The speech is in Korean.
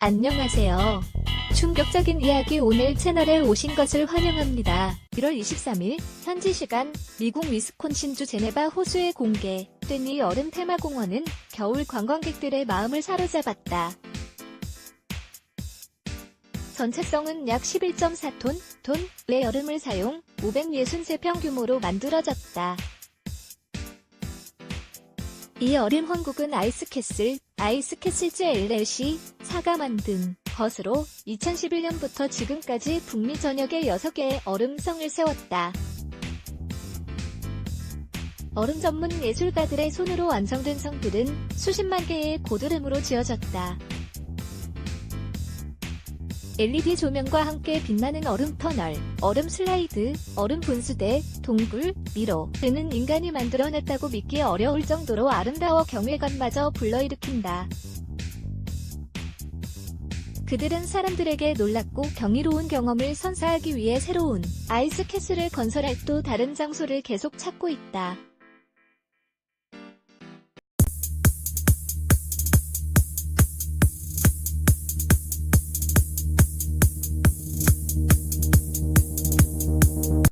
안녕하세요. 충격적인 이야기 오늘 채널에 오신 것을 환영합니다. 1월 23일 현지 시간 미국 위스콘신주 제네바 호수에 공개된 이 얼음 테마공원은 겨울 관광객들의 마음을 사로잡았다. 전체성은 약 11.4톤, 톤의 얼음을 사용 563평 규모로 만들어졌다. 이 어린 황국은 아이스캐슬, 아이스캐슬즈 LLC, 사가 만든 것으로 2011년부터 지금까지 북미 전역에 6개의 얼음성을 세웠다. 얼음 전문 예술가들의 손으로 완성된 성들은 수십만 개의 고드름으로 지어졌다. LED 조명과 함께 빛나는 얼음 터널, 얼음 슬라이드, 얼음 분수대, 동굴, 미로 등은 인간이 만들어냈다고 믿기 어려울 정도로 아름다워 경외감마저 불러일으킨다. 그들은 사람들에게 놀랍고 경이로운 경험을 선사하기 위해 새로운 아이스 캐슬을 건설할 또 다른 장소를 계속 찾고 있다.